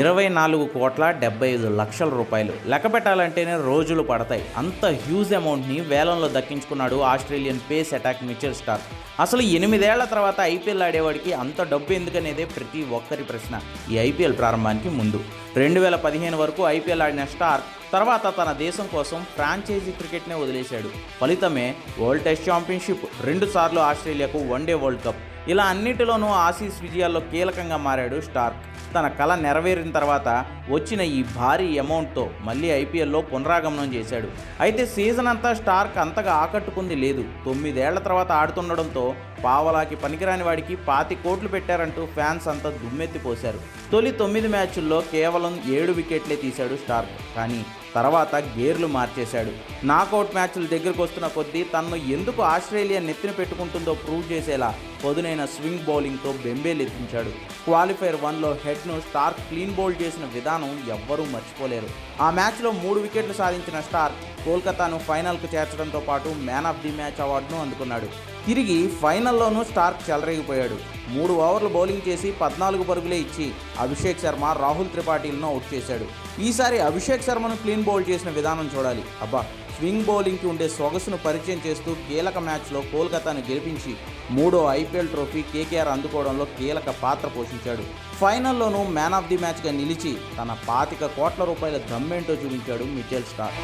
ఇరవై నాలుగు కోట్ల డెబ్బై ఐదు లక్షల రూపాయలు. లెక్క పెట్టాలంటేనే రోజులు పడతాయి. అంత హ్యూజ్ అమౌంట్ని వేలంలో దక్కించుకున్నాడు Australian pace attack Mitchell Starc. అసలు ఎనిమిదేళ్ళ తర్వాత ఐపీఎల్ ఆడేవాడికి అంత డబ్బు ఎందుకనేదే ప్రతి ఒక్కరి ప్రశ్న. ఈ ఐపీఎల్ ప్రారంభానికి ముందు. రెండు వేల పదిహేను వరకు ఐపీఎల్ ఆడిన స్టార్ తర్వాత తన దేశం కోసం ఫ్రాంచైజీ క్రికెట్నే వదిలేశాడు. ఫలితమే వరల్డ్ టెస్ట్ ఛాంపియన్షిప్. రెండుసార్లు ఆస్ట్రేలియాకు వన్డే వరల్డ్ కప్. ఇలా అన్నిటిలోనూ ఆసీస్ విజయాల్లో కీలకంగా మారాడు స్టార్క్. తన కళ నెరవేరిన తర్వాత వచ్చిన ఈ భారీ అమౌంట్తో మళ్ళీ ఐపీఎల్లో పునరాగమనం చేశాడు. అయితే సీజన్ అంతా స్టార్క్ అంతగా ఆకట్టుకుంది లేదు. తొమ్మిదేళ్ళ తర్వాత ఆడుతుండడంతో పావలాకి పనికిరాని వాడికి పాతి కోట్లు పెట్టారంటూ ఫ్యాన్స్ అంతా దుమ్మెత్తిపోశారు తొలి తొమ్మిది మ్యాచుల్లో కేవలం ఏడు వికెట్లే తీశాడు స్టార్క్. కానీ తర్వాత గేర్లు మార్చేశాడు. నాకౌట్ మ్యాచ్లు దగ్గరకు వస్తున్న కొద్దీ తనను ఎందుకు ఆస్ట్రేలియా నెత్తిన పెట్టుకుంటుందో ప్రూవ్ చేసేలా పదునైన స్వింగ్ బౌలింగ్తో బెంబేలెత్తించాడు. క్వాలిఫైర్ వన్లో హెడ్ను స్టార్క్ క్లీన్ బౌల్డ్ చేసిన విధానం ఎవ్వరూ మర్చిపోలేరు. ఆ మ్యాచ్లో మూడు వికెట్లు సాధించిన స్టార్క్ కోల్కతాను ఫైనల్కు చేర్చడంతో పాటు మ్యాన్ ఆఫ్ ది మ్యాచ్ అవార్డును అందుకున్నాడు. తిరిగి ఫైనల్లోనూ స్టార్క్ చెలరేగిపోయాడు. మూడు ఓవర్లు బౌలింగ్ చేసి పద్నాలుగు పరుగులే ఇచ్చి అభిషేక్ శర్మ రాహుల్ త్రిపాఠీలను అవుట్ చేశాడు. ఈసారి అభిషేక్ శర్మను క్లీన్ బౌల్ చేసిన విధానం చూడాలి. అబ్బా! స్వింగ్ బౌలింగ్కి ఉండే సొగసును పరిచయం చేస్తూ కీలక మ్యాచ్లో కోల్కతాను గెలిపించి మూడో ఐపీఎల్ ట్రోఫీ కేకేఆర్ అందుకోవడంలో కీలక పాత్ర పోషించాడు ఫైనల్లోనూ మ్యాన్ ఆఫ్ ది మ్యాచ్గా నిలిచి తన పాతిక కోట్ల రూపాయల దమ్మేంటో చూపించాడు మిచెల్ స్టార్